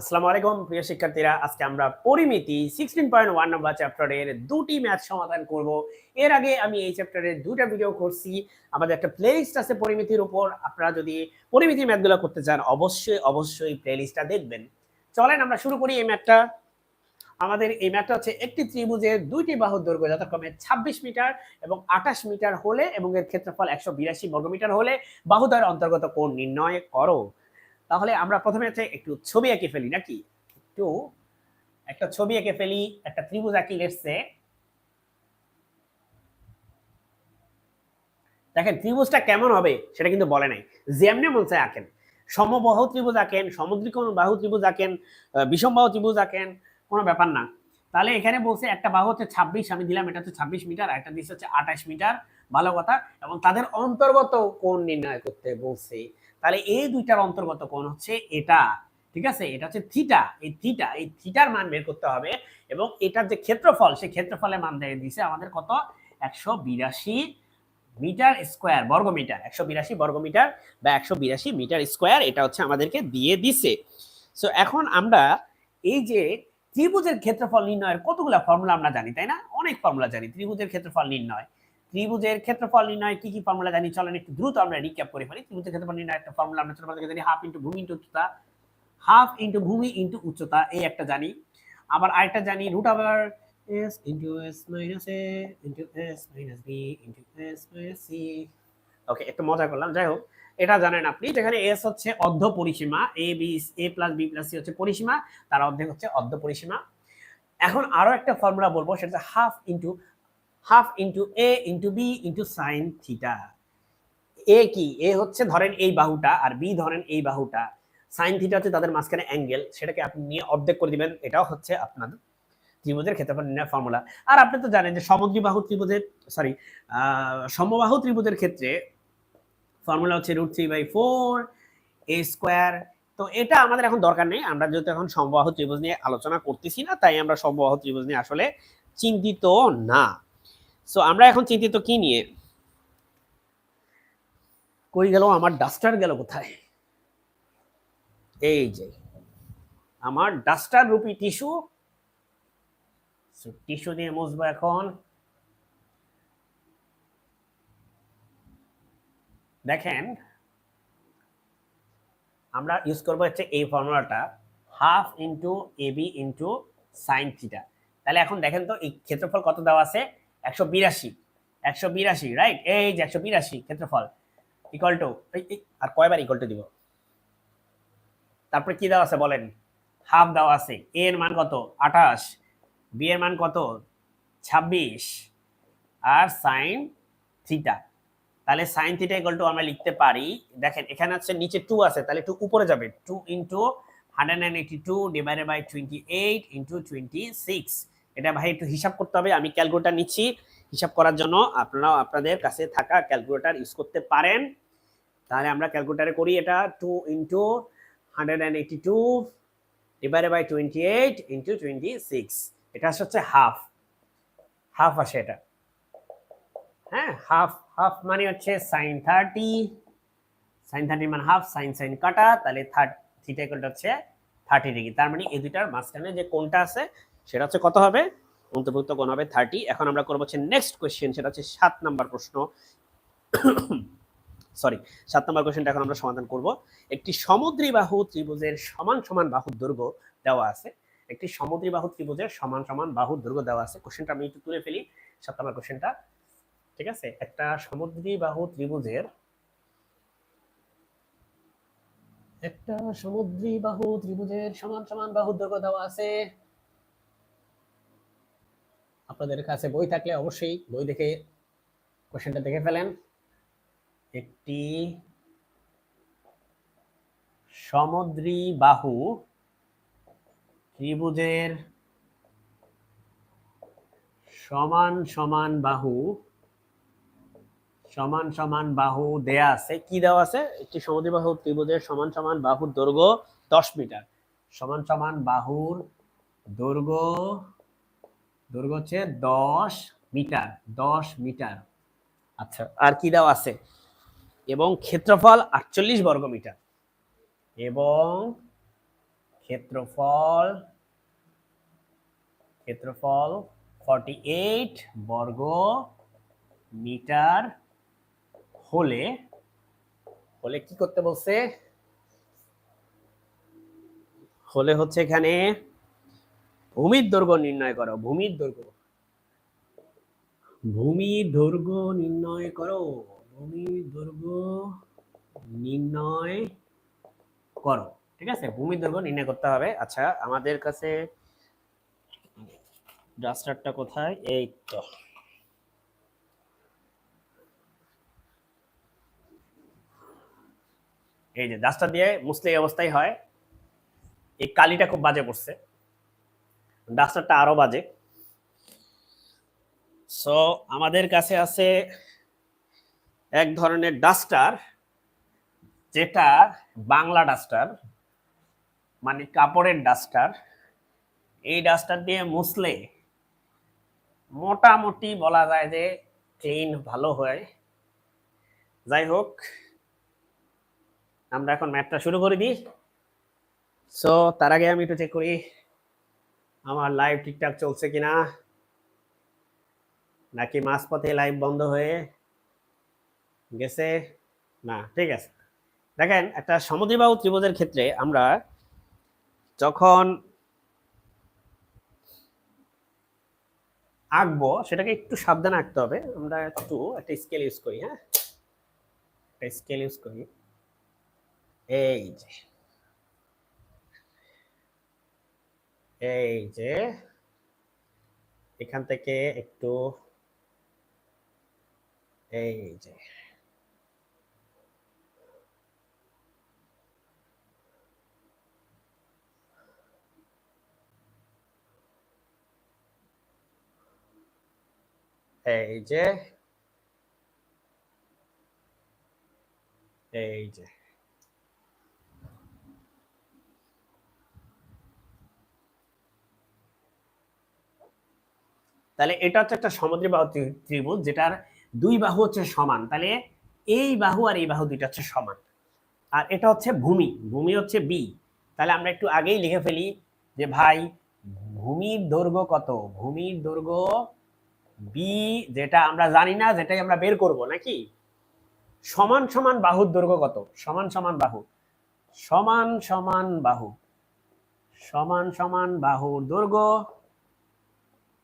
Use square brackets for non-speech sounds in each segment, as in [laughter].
আসসালামু আলাইকুম, প্রিয় শিক্ষার্থীরা। আজকে আমরা পরিমিতি সিক্সটিন পয়েন্ট ওয়ান নাম্বার চ্যাপ্টারের দুটি ম্যাথ সমাধান করব। এর আগে আমি এই চ্যাপ্টারের দুটা ভিডিও করছি। আমাদের একটা প্লেলিস্ট আছে পরিমিতির উপর। আপনারা যদি পরিমিতি ম্যাথগুলো করতে চান, অবশ্যই অবশ্যই প্লেলিস্টটা দেখবেন। চলেন আমরা শুরু করি এই ম্যাথটা। আমাদের এই ম্যাথটা হচ্ছে একটি ত্রিভুজের দুইটি বাহুর দৈর্ঘ্য যথাক্রমে ছাব্বিশ মিটার এবং আঠাশ মিটার হলে এবং এর ক্ষেত্রফল একশো বিরাশি বর্গমিটার হলে বাহুদ্বয়ের অন্তর্গত কোণ নির্ণয় করো। তাহলে আমরা প্রথমে হচ্ছে একটু ছবি এঁকে ফেলি, নাকি? একটু, একটা ছবি এঁকে ফেলি, একটা ত্রিভুজ আঁকি লেটসে দেখেন, ত্রিভুজটা কেমন হবে সেটা কিন্তু বলে নাই। যেমনি মন চায় আঁকেন, সমবাহু ত্রিভুজ আঁকেন সমুদ্রিকোণ বাহু ত্রিভুজ আঁকেন বিষমবাহু ত্রিভুজ আঁকেন, কোনো ব্যাপার না। তাহলে এখানে বলছে একটা বাহু হচ্ছে ছাব্বিশ, আমি দিলাম, এটা হচ্ছে ছাব্বিশ মিটার একটা দিচ্ছে হচ্ছে আঠাশ মিটার। ভালো কথা, এবং তাদের অন্তর্গত কোণ নির্ণয় করতে বলছে। তাহলে এই দুইটার অন্তর্গত কোণ হচ্ছে এটা, ঠিক আছে? এটা হচ্ছে থিটা, এই থিটা, এই থিটার মান বের করতে হবে, এবং এটার যে ক্ষেত্রফল, সেই ক্ষেত্রফলের মান দিয়ে দিছে আমাদের কত? একশো বিরাশি মিটার স্কোয়ার বর্গ মিটার একশো বিরাশি বর্গ মিটার বা একশো বিরাশি মিটার স্কোয়ার, এটা হচ্ছে আমাদেরকে দিয়ে দিছে। সো এখন আমরা এই যে ত্রিভুজের ক্ষেত্রফল নির্ণয়ের কতগুলো ফর্মুলা আমরা জানি, তাই না? অনেক ফর্মুলা জানি, ত্রিভুজের ক্ষেত্রফল নির্ণয়। ত্রিভুজের ক্ষেত্রফল নির্ণয় কি কি ফর্মুলা জানি, চলেন একটু দ্রুত আমরা রিক্যাপ করে ফেলি। ত্রিভুজের ক্ষেত্রফল নির্ণয় একটা ফর্মুলা আমরা ছোটবেলা থেকে জানি হাফ ইন্টু ভূমি ইন্টু উচ্চতা হাফ ইন্টু ভূমি ইন্টু উচ্চতা, এই একটা জানি। আবার আরেকটা জানি রুট আবার S into S minus A into S minus B into S minus C okay একটু মজা করলাম, যাই হোক, এটা জানেন আপনি, যেখানে এস হচ্ছে অর্ধ পরিসীমা A B A plus B plus C হচ্ছে পরিসীমা, তার অর্ধেক হচ্ছে অর্ধ পরিসীমা। এখন আরও একটা ফর্মুলা বলব, সেটা half into half into A into B into sine theta A কি? এ হচ্ছে ধরেন এই বাহুটা আর বি ধরেন এই বাহুটা। সাইন থিটা হচ্ছে তাদের মাঝখানে অ্যাঙ্গেল সেটাকে আপনি নিয়ে অর্ধেক করে দিবেন। এটাও হচ্ছে আপনার ত্রিভুজের ক্ষেত্রফল নির্ণয় ফর্মুলা আর আপনি তো জানেন যে সমদ্বিবাহু ত্রিভুজের সরি সমবাহু ত্রিভুজের ক্ষেত্রে ফর্মুলা হচ্ছে root three by four A square তো এটা আমাদের এখন দরকার নেই। আমরা যেহেতু এখন সমবাহু ত্রিভুজ নিয়ে আলোচনা করতেছি না, তাই আমরা সমবাহু ত্রিভুজ নিয়ে আসলে চিন্তিত না। সো আমরা এখন চিন্তিত কি নিয়ে? কই গেল? আমার ডাস্টার গেল কোথায়? এই যে, আমার ডাস্টার রূপী টিস্যু। টিস্যু দিয়ে মুছবো এখন। দেখেন, আমরা ইউজ করব হচ্ছে এই ফর্মুলাটা half into A B into sine theta তাহলে এখন দেখেন তো, এই ক্ষেত্রফল কত দেওয়া আছে? একশো বিরাশি একশো বিরাশি রাইট এই যে একশো বিরাশি, ক্ষেত্রফল ইকুয়াল টু আর কয়বার ইকুয়াল টু দিব? তারপরে কি দেওয়া আছে বলেন? হাফ দেওয়া আছে। এ এর মান কত? আঠাশ। বি এর মান কত? ছাব্বিশ। আর সাইন থিটা তাহলে সাইন থিটা ইকুয়াল টু আমরা লিখতে পারি, দেখেন এখানে হচ্ছে নিচে টু আছে, তাহলে টু উপরে যাবে। Two into hundred and eighty two divided by twenty eight into twenty six এটা ভাই একটু হিসাব করতে হবে, আমি ক্যালকুলেটার নিচ্ছি। হিসাব করার জন্য আপনারাও আপনাদের কাছে থাকা ক্যালকুলেটার ইউজ করতে পারেন। তাহলে আমরা ক্যালকুলেটারে করি এটা two into hundred eighty two divided by twenty eight into twenty six এটা হচ্ছে হাফ হাফ আসে এটা। হ্যাঁ হাফ হাফ মানে হচ্ছে সাইন থার্টি সাইন থার্টি মানে হাফ সাইন সাইন কাটা, তাহলে থার্ড থিটা ইকুয়ালটা হচ্ছে থার্টি ডিগ্রি তার মানে এই দুইটার মাঝখানে যে কোনটা আছে সেটা হচ্ছে কত হবে? অন্তর্ভুক্ত কোণ হবে থার্টি এখন আমরা করব হচ্ছে নেক্সট কোয়েশ্চেন সেটা হচ্ছে সাত নাম্বার প্রশ্ন। [coughs] সরি সাত নাম্বার কোয়েশ্চেনটা এখন আমরা সমাধান করব। একটি সমুদ্রী বাহু ত্রিভুজের সমান সমান বাহুর দৈর্ঘ্য দেওয়া আছে। একটি সমুদ্রী বাহু ত্রিভুজের সমান সমান বাহুর দৈর্ঘ্য দেওয়া আছে। কোশ্চেনটা আমি একটু তুলে ফেলি, সাত নাম্বার কোশ্চেনটা ঠিক আছে? একটা সমুদ্রী বাহু ত্রিভুজের, একটা সমুদ্রী বাহু ত্রিভুজের সমান সমান বাহুর দৈর্ঘ্য দেওয়া আছে। আপনাদের কাছে বই থাকলে অবশ্যই বই দেখে কোশ্চেনটা দেখে ফেলেন। একটি সমুদ্রী বাহু ত্রিভুজের সমান সমান বাহু, সমান সমান বাহু দেয়া আছে। কি দেওয়া আছে? একটি সমুদ্রী বাহু ত্রিভুজের সমান সমান বাহুর দৈর্ঘ্য দশ মিটার। সমান সমান বাহুর দৈর্ঘ্য দৈর্ঘ্য হচ্ছে দশ মিটার দশ মিটার। আচ্ছা আর কি দেওয়া আছে? এবং ক্ষেত্রফল আটচল্লিশ বর্গ মিটার। এবং ক্ষেত্রফল ক্ষেত্রফল ফর্টি এইট বর্গ মিটার হলে হলে কি করতে বলছে? হলে হচ্ছে এখানে ভূমির দৈর্ঘ্য নির্ণয় করো, ভূমির দৈর্ঘ্য। ভূমির দৈর্ঘ্য নির্ণয় করো, ভূমির দৈর্ঘ্য নির্ণয় করো। ঠিক আছে? ভূমির দৈর্ঘ্য নির্ণয় করতে হবে। আচ্ছা আমাদের কাছে ডাস্টারটা কোথায়? এই তো। এই যে ডাস্টার দিয়ে মুসলে অবস্থায় হয়। এই কালিটা খুব বাজে পড়ছে। ডাস্টারটা আরও বাজে। সো আমাদের কাছে আছে এক ধরনের ডাস্টার, যেটা বাংলা ডাস্টার মানে কাপড়ের ডাস্টার। এই ডাস্টার দিয়ে মুছলে মোটামুটি বলা যায় যে ক্লিন ভালো হয়। যাই হোক, আমরা এখন ম্যাপটা শুরু করে দিই। সো তার আগে আমি একটু চেক করি। আমার লাইভ ঠিকঠাক চলছে কিনা? নাকি মাঝপথে লাইভ বন্ধ হয়ে গেছে? না, ঠিক আছে। দেখেন, একটা সমদ্বিবাহু ত্রিভুজের ক্ষেত্রে আমরা যখন আঁকবো, সেটাকে একটু সাবধানে আঁকতে হবে। আমরা একটু একটা স্কেল ইউজ করি হ্যাঁ? একটা স্কেল ইউজ করি। এই যে। এই যে এখান থেকে একটু এই যে। এই যে এই যে। তাহলে এটা হচ্ছে একটা সমুদ্রী বাহু ত্রি- ত্রিভুজ যেটার দুই বাহু হচ্ছে সমান। তাহলে এই বাহু আর এই বাহু দুইটা হচ্ছে সমান। আর এটা হচ্ছে ভূমি। ভূমি হচ্ছে বি তাহলে আমরা একটু আগেই লিখে ফেলি যে ভাই, ভূমির দৈর্ঘ্য কত? ভূমির দৈর্ঘ্য বি যেটা আমরা জানি না, যেটাই আমরা বের করব, নাকি? সমান সমান বাহুর দৈর্ঘ্য কত? সমান সমান বাহু। সমান সমান বাহু। সমান সমান বাহুর দৈর্ঘ্য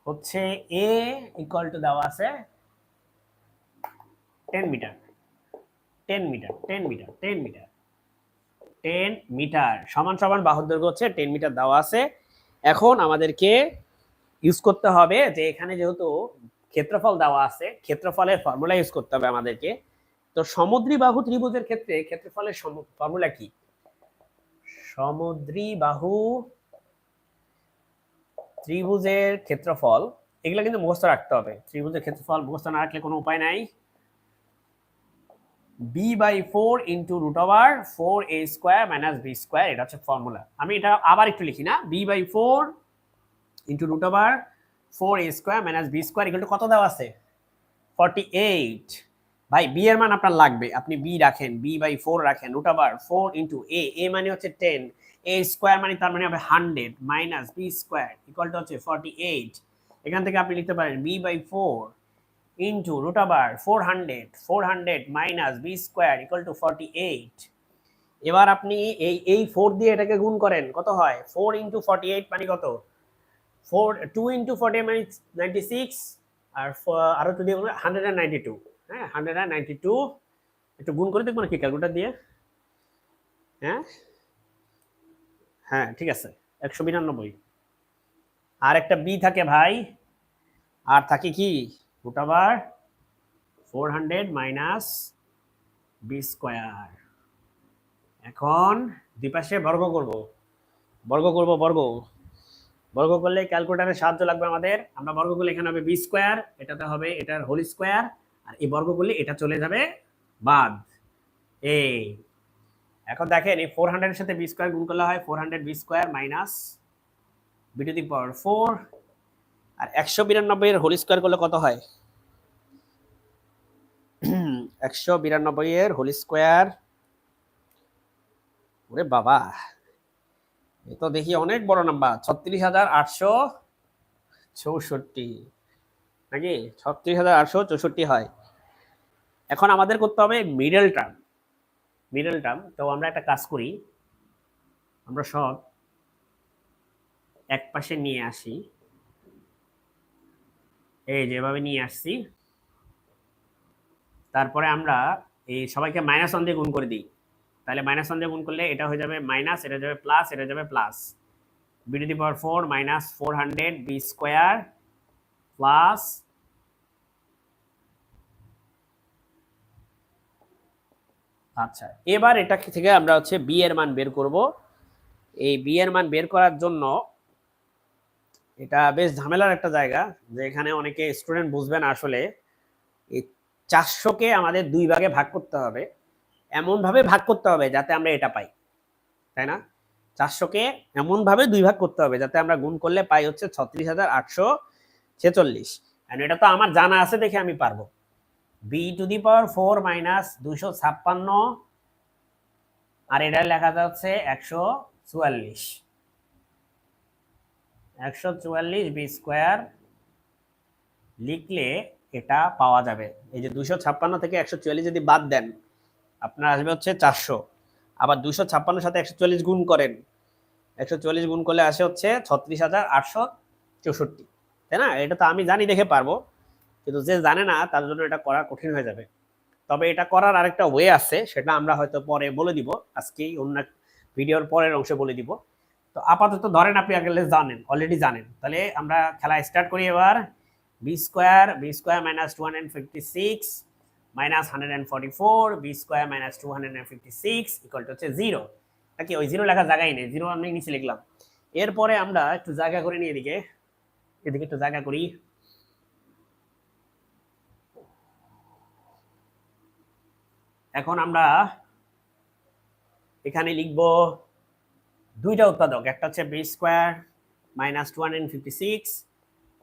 হচ্ছে এ ইকুয়াল টু দেওয়া আছে ten metre ten metre ten metre ten metre ten metre সমান সমান বাহুর দৈর্ঘ্য হচ্ছে টেন মিটার দেওয়া আছে। এখন আমাদেরকে ইউজ করতে হবে যে এখানে যেহেতু ক্ষেত্রফল দেওয়া আছে, ক্ষেত্রফলের ফর্মুলা ইউজ করতে হবে আমাদেরকে। তো সমুদ্রী বাহু ত্রিভুজের ক্ষেত্রে ক্ষেত্রফলের ফর্মুলা কি? সমুদ্রী বাহু ত্রিভুজের ক্ষেত্রফল, এগুলো কিন্তু মুখস্থ রাখতে হবে। ত্রিভুজের ক্ষেত্রফল মুখস্থ না রাখলে কোনো উপায় নাই। B by four into root over four A square minus B square এটা হচ্ছে ফর্মুলা আমি এটা আবার একটু লিখি না। B by four into root over four A square minus B square এগুলো কত দেওয়া আছে? ফর্টি এইট ভাই বি এর মান আপনার লাগবে। আপনি বি রাখেন বি বাই ফোর রাখেন root over four into A A মানে হচ্ছে টেন এ স্কোয়ার মানে তার মানে হবে hundred minus B square equal to হচ্ছে ফর্টি এইট এখান থেকে আপনি লিখতে পারেন B by four into root over four hundred four hundred minus B square equal to forty eight এবার আপনি এই এই ফোর দিয়ে এটাকে গুণ করেন, কত হয়? ফোর ইন্টু ফর্টি এইট মানে কত? ফোর টু ইন্টু ফর্টি মানে নাইনটি সিক্স আর ফ- আরও টু দিয়ে হান্ড্রেড অ্যান্ড নাইনটি টু হ্যাঁ হান্ড্রেড অ্যান্ড নাইনটি টু একটু গুণ করে দেখব নাকি ক্যালকুলেটার দিয়ে? হ্যাঁ? হ্যাঁ ঠিক আছে, একশো বিরানব্বই। আর একটা বি থাকে ভাই, আর থাকে কি? Root over four hundred minus B square এখন দুপাশে বর্গ করব বর্গ করব, বর্গ। বর্গ করলে ক্যালকুলেটারের সাহায্য লাগবে আমাদের। আমরা বর্গ করলে এখানে হবে বি স্কোয়ার এটাতে হবে, এটার হোল স্কোয়ার আর এই বর্গ করলে এটা চলে যাবে বাদ। এই এখন দেখেন এই ফোর হান্ড্রেডের সাথে বি স্কোয়ার গুণ করলে হয় four hundred B square minus B to the power four আর একশো বিরানব্বই এর হোল স্কোয়ার করলে কত হয়? [clears throat] একশো বিরানব্বই এর হোল স্কোয়ার ওরে বাবা, এ তো দেখি অনেক বড় নাম্বার ছত্রিশ হাজার আটশো চৌষট্টি, নাকি? ছত্রিশ হাজার আটশো চৌষট্টি হয়। এখন আমাদের করতে হবে মিডল টার্ম মিডল টার্ম তো আমরা একটা কাজ করি, আমরা সব এক পাশে নিয়ে আসি। এই যেভাবে নিয়ে আসছি। তারপরে আমরা এই সবাইকে মাইনাস ওয়ান দিয়ে গুণ করে দিই। তাহলে মাইনাস ওয়ান দিয়ে গুণ করলে এটা হয়ে যাবে মাইনাস এটা যাবে প্লাস এটা যাবে plus B to the power four minus four hundred B square plus আচ্ছা এবার এটা থেকে আমরা হচ্ছে বি এর মান বের করব। এই বি এর মান বের করার জন্য এটা বেশ ঝামেলার একটা জায়গা, যে এখানে অনেকে স্টুডেন্ট বুঝবেন আসলে এই চারশোকে আমাদের দুই ভাগে ভাগ করতে হবে, এমনভাবে ভাগ করতে হবে যাতে আমরা এটা পাই, তাই না? চারশোকে এমনভাবে দুই ভাগ করতে হবে যাতে আমরা গুণ করলে পাই হচ্ছে ছত্রিশ হাজার আটশো ছেচল্লিশ। এটা তো আমার জানা আছে দেখে আমি পারব। B to the power four minus দুশো ছাপ্পান্ন। আর এটা লেখা যাচ্ছে একশো চুয়াল্লিশ। একশো চুয়াল্লিশ বি স্কোয়ার লিখলে এটা পাওয়া যাবে। এই যে দুশো ছাপ্পান্ন থেকে একশো চুয়াল্লিশ যদি বাদ দেন, আপনার আসবে হচ্ছে চারশো। আবার দুশো ছাপ্পান্নের সাথে একশো চুয়াল্লিশ গুণ করেন, একশো চুয়াল্লিশ গুণ করলে আসে হচ্ছে ছত্রিশ হাজার আটশো চৌষট্টি। তাই না? এটা তো আমি জানি দেখে পারব। কিন্তু যে জানে না, তার জন্য এটা করা কঠিন হয়ে যাবে। তবে এটা করার আরেকটা ওয়ে আছে, সেটা আমরা হয়তো পরে বলে দিব। আজকেই অন্য ভিডিওর পরের অংশে বলে দিব। তো আপাতত ধরেন আপনি আগে জানেন অলরেডি জানেন। তাহলে আমরা খেলা স্টার্ট করি এবার। B square B square minus two hundred fifty six minus hundred and forty four B square minus two hundred and fifty six equal to হচ্ছে জিরো নাকি ওই জিরো লেখা জায়গায় নেই জিরো আমি নিচে লিখলাম। এরপরে আমরা একটু জায়গা করে নিই এদিকে। এদিকে একটু জায়গা করি। এখন আমরা এখানে লিখব দুইটা উৎপাদক, একটা হচ্ছে B square minus two fifty six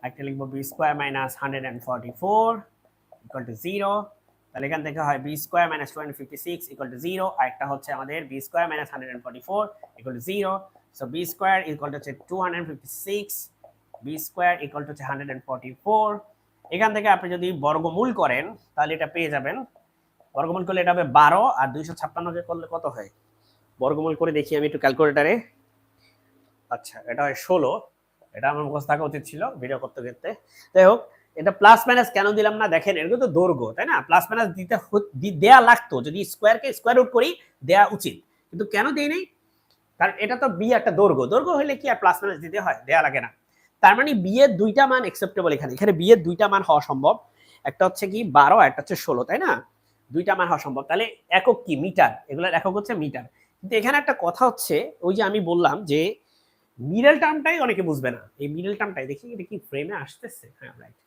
একটা লিখব B square minus hundred and forty four zero তাহলে এখান থেকে হয় B square minus two hundred fifty six zero আর একটা হচ্ছে আমাদের B square minus hundred four zero so B square equal to হচ্ছে two hundred fifty six B square equal to হচ্ছে hundred four এখান থেকে আপনি যদি বর্গমূল করেন, তাহলে এটা পেয়ে যাবেন বর্গমূল করলে এটা হবে বারো আর দুইশো ছাপ্পান্নকে করলে কত হয়? বর্গমূল করে দেখি আমি একটু ক্যালকুলেটারে। আচ্ছা এটা হয় ষোলো। এটা আমার মুখস্থ থাকা উচিত ছিল ভিডিও করতে করতে। যাই হোক, এটা প্লাস মাইনাস কেন দিলাম না? দেখেন, এর তো দৈর্ঘ্য, তাই না? প্লাস মাইনাস দিতে দেয়া লাগতো। যদি স্কোয়ারকে স্কোয়ার রুট করি, দেয়া উচিত। কিন্তু কেন দিই নেই? কারণ এটা তো বি একটা দৈর্ঘ্য। দৈর্ঘ্য হলে কি আর প্লাস মাইনাস দিতে হয়? দেয়া লাগে না। তার মানে বি এর দুইটা মান একসেপ্টেবল এখানে। এখানে বি এর দুইটা মান হওয়া সম্ভব। একটা হচ্ছে কি বারো একটা হচ্ছে ষোলো, তাই না? দুইটা মান হওয়া সম্ভব। তাহলে একক কি? মিটার। এগুলোর একক হচ্ছে মিটার। কিন্তু এখানে একটা কথা হচ্ছে, ওই যে আমি বললাম যে মিডল টার্মটাই অনেকে বুঝবে না। এই মিডল টার্মটাই দেখি এটা কি ফ্রেমে আসতেছে? হ্যাঁ রাইট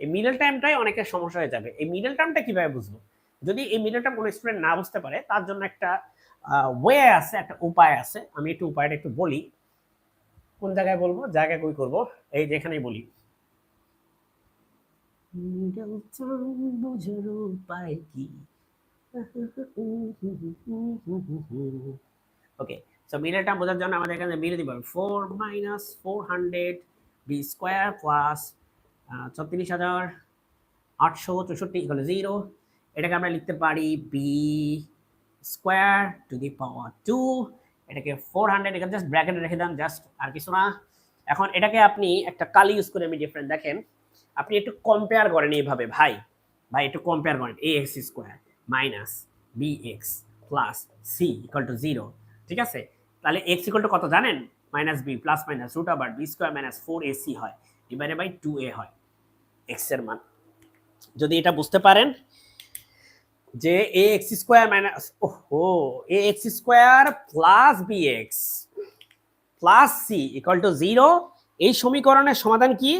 এই মিডল টার্মটাই অনেকের সমস্যা হয়ে যাবে। এই মিডল টার্মটা কীভাবে বুঝব? যদি এই মিডল টার্ম কোনো স্টুডেন্ট না বুঝতে পারে, তার জন্য একটা ওয়ে আছে, একটা উপায় আছে। আমি একটু উপায়টা একটু বলি। কোন জায়গায় বলব? জায়গায় কই করব? এই যেখানেই বলি। মিডল টার্ম বোঝার উপায় কি ওকে সো টার্ম বোঝার জন্য আমাদের এখানে মিলে দিব। Four minus four hundred B square plus ছত্রিশ হাজার আটশো চৌষট্টি ইকুয়াল জিরো এটাকে আমরা লিখতে পারি B square to the power two এটাকে ফোর হান্ড্রেড এখানে জাস্ট ব্র্যাকেটে রেখে দেন জাস্ট আর কিছু না। এখন এটাকে আপনি একটা কালি ইউজ করে আমি ডিফারেন্ট দেখেন। আপনি একটু কম্পেয়ার করেন এইভাবে, ভাই। ভাই, একটু কম্পেয়ার করেন। A X square minus B X plus C equal to zero ঠিক আছে? তাহলে এক্স ইকুয়াল টু কত জানেন? Minus B plus minus root আবার B square minus four A C হয় ডিভাইডেড বাই টু এ হয় এক্সের মান। যদি এটা বুঝতে পারেন যে এ এক্স স্কোয়ার মাইনাস ওহো A X square plus B X plus C equal to zero এই সমীকরণের সমাধান কি?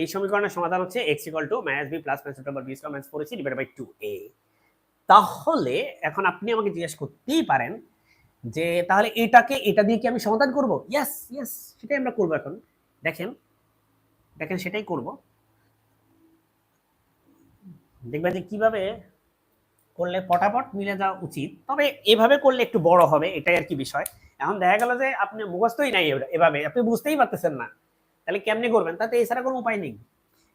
এই সমীকরণের সমাধান হচ্ছে X equal to minus B plus minus root B square minus four A C divided by two A তাহলে এখন আপনি আমাকে জিজ্ঞেস করতেই পারেন যে তাহলে এটাকে, এটা দিয়ে কি আমি সমাধান করব? ইয়েস ইয়েস সেটাই আমরা করব এখন। দেখেন দেখেন সেটাই করব। দেখবেন যে কীভাবে করলে পটাপট মিলে যাওয়া উচিত। তবে এভাবে করলে একটু বড় হবে, এটাই আর কি বিষয়। এখন দেখা গেল যে আপনি মুখস্থই নাই এভাবে। আপনি বুঝতেই পারতেছেন না। তাহলে কেমনি করবেন? তাতে এছাড়া কোনো উপায় নেই।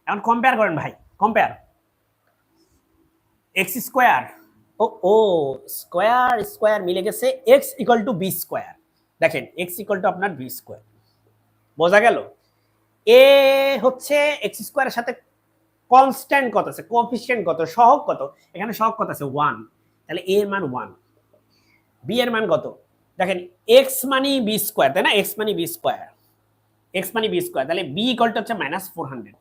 এখন কম্পেয়ার করেন ভাই কম্পেয়ার এক্স স্কোয়ার ও ও স্কোয়ার স্কোয়ার মিলে গেছে X equal to B square দেখেন এক্স ইকুয়াল টু আপনার বি স্কোয়ার বোঝা গেল? এ হচ্ছে এক্স স্কোয়ারের সাথে কনস্ট্যান্ট কত আছে? কোফিসিয়েন্ট কত? সহগ কত? এখানে সহগ কত আছে? ওয়ান তাহলে এ এর মান ওয়ান বি এর মান কত? দেখেন এক্স মানি বি স্কোয়ার তাই না? এক্স মানি বি স্কোয়ার এক্স মানি বি স্কোয়ার তাহলে বি ইকুয়ালটা হচ্ছে মাইনাস ফোর হান্ড্রেড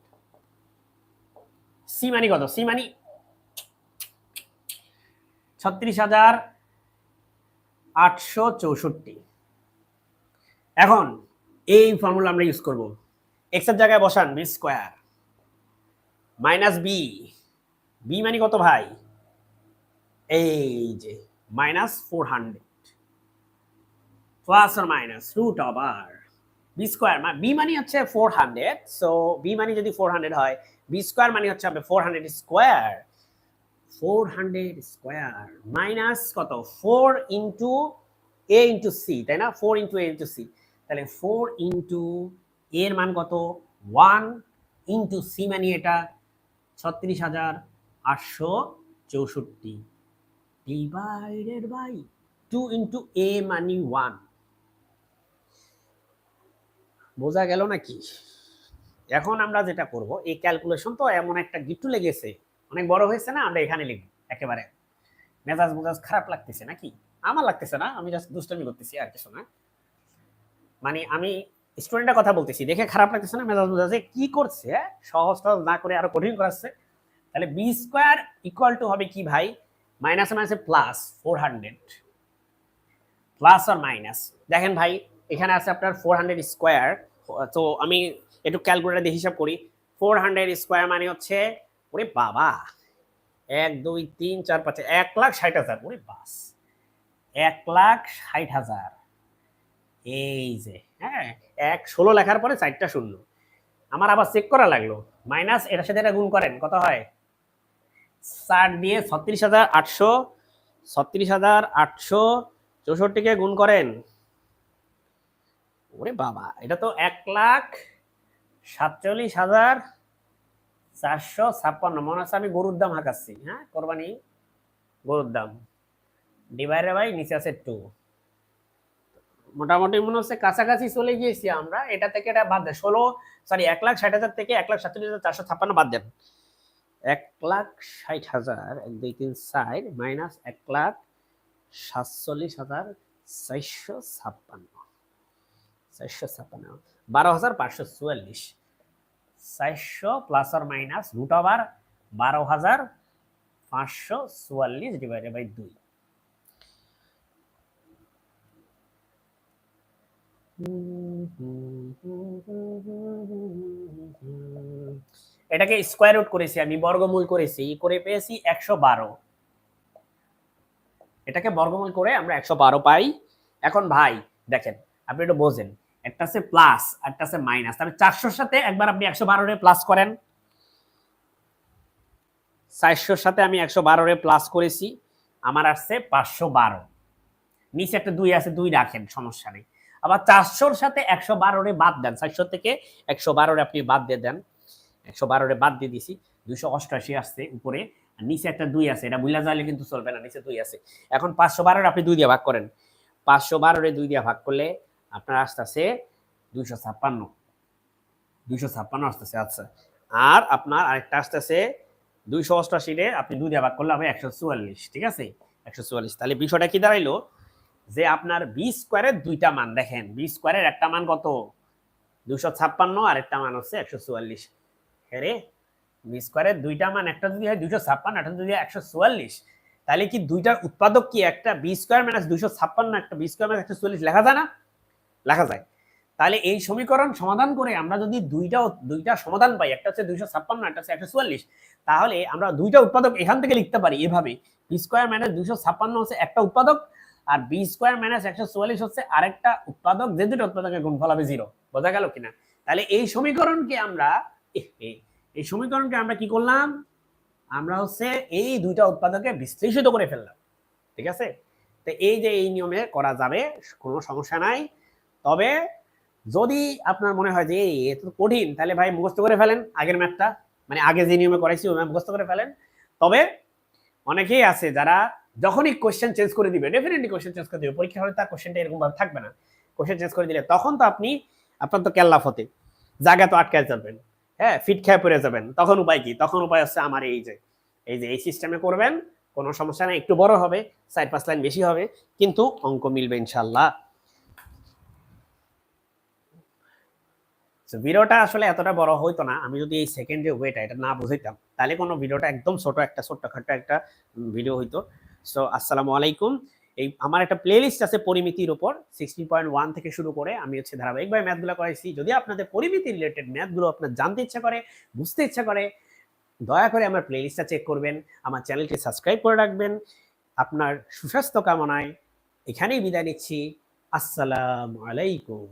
সি মানি কত? সি মানি ছত্রিশ হাজার আটশো চৌষট্টি। এখন এই ফর্মুলা আমরা ইউজ করব। এক্সের জায়গায় বসান B square minus B B মানে কত ভাই? এই যে মাইনাস ফোর হান্ড্রেড প্লাস আর minus root over B square B মানে হচ্ছে ফোর হান্ড্রেড সো বি মানে যদি ফোর হান্ড্রেড হয় বি স্কোয়ার মানে হচ্ছে হবে four hundred square four hundred square minus কত? Four into A into C তাই না? Four into A into C তাহলে ফোর ইন্টু এর মান কত? ওয়ান ইন্টু সি মানে এটা ছত্রিশ হাজার আটশো চৌষট্টি divided by two into A money one বোঝা গেল নাকি? এখন আমরা যেটা করব, এই ক্যালকুলেশন তো এমন একটা গিট্টু লেগেছে, অনেক বড় হয়েছে না, আমরা এখানে লিখব, একেবারে। মেজাজ মেজাজ খারাপ লাগতেছে নাকি? আমার লাগতেছে না, আমি জাস্ট দুষ্টামি করতেছি আর কিছু না। মানে আমি স্টুডেন্টের কথা বলতেছি, দেখে খারাপ লাগতেছে না, মেজাজ মেজাজে কি করছে? সহজ সহজ না করে আরও কঠিন করাচ্ছে। তাহলে বি স্কোয়ার ইকুয়াল টু হবে কি ভাই? মাইনাস মাইনাসে প্লাস ফোর হান্ড্রেড প্লাস আর মাইনাস দেখেন ভাই এখানে আছে আপনার ফোর হান্ড্রেড স্কোয়ার তো আমি একটু ক্যালকুলেটার দিয়ে হিসাব করি। ফোর হান্ড্রেড স্কোয়ার মানে হচ্ছে, ওরে বাবা! এক, দুই, তিন, চার, পাঁচ এক লাখ ষাট হাজার। ওরে বাস! এক লাখ ষাট হাজার। এই যে হ্যাঁ এক, ষোলো লেখার পরে চারটা শূন্য। আমার আবার চেক করা লাগল। মাইনাস এটার সাথে এটা গুণ করেন, কত হয়? ষাট দিয়ে ছত্রিশ হাজার আটশো, ছত্রিশ হাজার আটশো, চৌষট্টিকে গুণ করেন ওরে বাবা, এটা তো এক লাখ সাতচল্লিশ হাজার চারশো ছাপ্পান্ন। মনে হচ্ছে আমি গরুর দাম হাঁকাচ্ছি হ্যাঁ? কোরবানি গরুর দাম। ডিভাইডে বাই নিচে আছে টু মোটামুটি মনে হচ্ছে কাছাকাছি চলে গিয়েছি আমরা। এটা থেকে এটা বাদ দেন। ষোলো সরি এক লাখ ষাট হাজার থেকে এক লাখ সাতচল্লিশ হাজার চারশো ছাপ্পান্ন বাদ দেন। এক লাখ ষাট হাজার, এক, দুই, তিন ষাট মাইনাস এক লাখ সাতচল্লিশ হাজার চারশো ছাপ্পান্ন। চারশো ছাপ্পান্ন। বারো হাজার পাঁচশো চুয়াল্লিশ। চারশো প্লাস আর মাইনাস রুট ওভার বারো হাজার পাঁচশো চুয়াল্লিশ ডিভাইডেড বাই দুই। এটাকে স্কোয়ার রুট করেছি আমি, বর্গমূল করেছি, করে পেয়েছি একশো বারো। এটাকে বর্গমূল করে আমরা একশো বারো পাই। এখন ভাই, দেখেন আপনি একটু বোঝেন। একটা আছে প্লাস একটা আছে মাইনাস তাহলে চারশোর সাথে একবার আপনি একশো বারো রে প্লাস করেন। চারশোর সাথে আমি একশো বারো রে প্লাস করেছি। আমার আসছে পাঁচশো বারো। নিচে একটা দুই আছে, দুই রাখেন, সমস্যা নেই। আবার চারশোর সাথে একশো বারো রে বাদ দেন। চারশো থেকে একশো বারো রে আপনি বাদ দিয়ে দেন। একশো বারো রে বাদ দিয়ে দিছি। দুইশো অষ্টআশি আসছে উপরে। নিচে একটা দুই আছে। এটা বুঝলা যাইলে কিন্তু চলবে না, নিচে দুই আছে। এখন পাঁচশো বারোর আপনি দুই দিয়ে ভাগ করেন। পাঁচশো বারোরে দুই দিয়ে ভাগ করলে আপনার আসতেছে দুইশো ছাপ্পান্ন। দুইশো ছাপ্পান্ন আসতেছে আচ্ছা। আর আপনার আরেকটা আসতেছে দুইশো অষ্টআশি রে আপনি দুই ভাগ করলে হবে একশো চুয়াল্লিশ, ঠিক আছে? একশো চুয়াল্লিশ। তাহলে বিষয়টা কি দাঁড়াইলো? যে আপনার বি স্কোয়ারের দুইটা মান, দেখেন, বি স্কোয়ারের একটা মান কত? দুইশো ছাপ্পান্ন আর একটা মান হচ্ছে একশো চুয়াল্লিশ। হ্যাঁ রে, বি স্কোয়ারের দুইটা মান, একটা যদি হয় দুইশো ছাপ্পান্ন, একটা যদি হয় একশো চুয়াল্লিশ। তাহলে কি দুইটার উৎপাদক কি একটা? বি স্কোয়ার মাইনাস দুইশো ছাপ্পান্ন, একটা বি স্কোয়ার মাইনাস একশো চুয়াল্লিশ, লেখা যায় না? লেখা যায়। তাহলে এই সমীকরণ সমাধান করে আমরা যদি দুইটা দুইটা সমাধান পাই, একটা হচ্ছে দুইশো ছাপ্পান্ন, একটা হচ্ছে একশো চুয়াল্লিশ, তাহলে আমরা দুইটা উৎপাদক এখান থেকে লিখতে পারি এভাবে। বি স্কোয়ার মাইনাস দুইশো ছাপ্পান্ন হচ্ছে একটা উৎপাদক, আর বি স্কোয়ার মাইনাস একশো চুয়াল্লিশ হচ্ছে আরেকটা উৎপাদক যে দুটো উৎপাদকের গুণফল হবে জিরো। বোঝা গেল কিনা? তাহলে এই সমীকরণকে আমরা এই সমীকরণকে আমরা কি করলাম? আমরা হচ্ছে এই দুইটা উৎপাদকে বিশ্লেষিত করে ফেললাম। ঠিক আছে? তো এই যে এই নিয়মে করা যাবে, কোনো সমস্যা নাই। তবে যদি আপনার মনে হয় যে, এই, এ তো কঠিন, তাহলে ভাই মুখস্থ করে ফেলেন আগের ম্যাথটা মানে আগে যে নিয়মে করাইছি ওই মুখস্থ করে ফেলেন। তবে অনেকেই আছে যারা যখনই কোশ্চেন চেঞ্জ করে দিবে ডেফিনেটলি কোশ্চেন চেঞ্জ করে দিবে। পরীক্ষা হলে তার কোশ্চেনটা এরকম ভাবে থাকবে না। কোশ্চেন চেঞ্জ করে দিলে তখন তো আপনি, আপনার তো কেল্লাফ হতে জায়গা তো আটকায় যাবেন। হ্যাঁ ফিট খেয়ে পড়ে যাবেন। তখন উপায় কি? তখন উপায় হচ্ছে আমার এই যে এই যে, এই সিস্টেমে করবেন, কোনো সমস্যা নেই, একটু বড় হবে, চার পাঁচ লাইন বেশি হবে, কিন্তু অঙ্ক মিলবে ইনশাল্লাহ So, ভিডিওটা আসলে এতটা বড় হইতো না। আমি যদি এই সেকেন্ড যে ওয়েটা এটা না বুঝাইতাম তাহলে কোনো ভিডিওটা একদম ছোট একটা ছোট্টখাট্ট একটা ভিডিও হইতো। সো আসসালামু আলাইকুম। এই আমার একটা প্লেলিস্ট আছে পরিমিতির উপর সিক্সটিন পয়েন্ট ওয়ান থেকে শুরু করে। আমি হচ্ছে ধারাবাহিকভাবে ম্যাথগুলো করাইছি। যদি আপনাদের পরিমিতি রিলেটেড ম্যাথগুলো আপনার জানতে ইচ্ছা করে বুঝতে ইচ্ছা করে দয়া করে আমার প্লেলিস্টটা চেক করবেন। আমার চ্যানেলটি সাবস্ক্রাইব করে রাখবেন। আপনার সুস্বাস্থ্য কামনায় এখানেই বিদায় নিচ্ছি। আসসালামু আলাইকুম।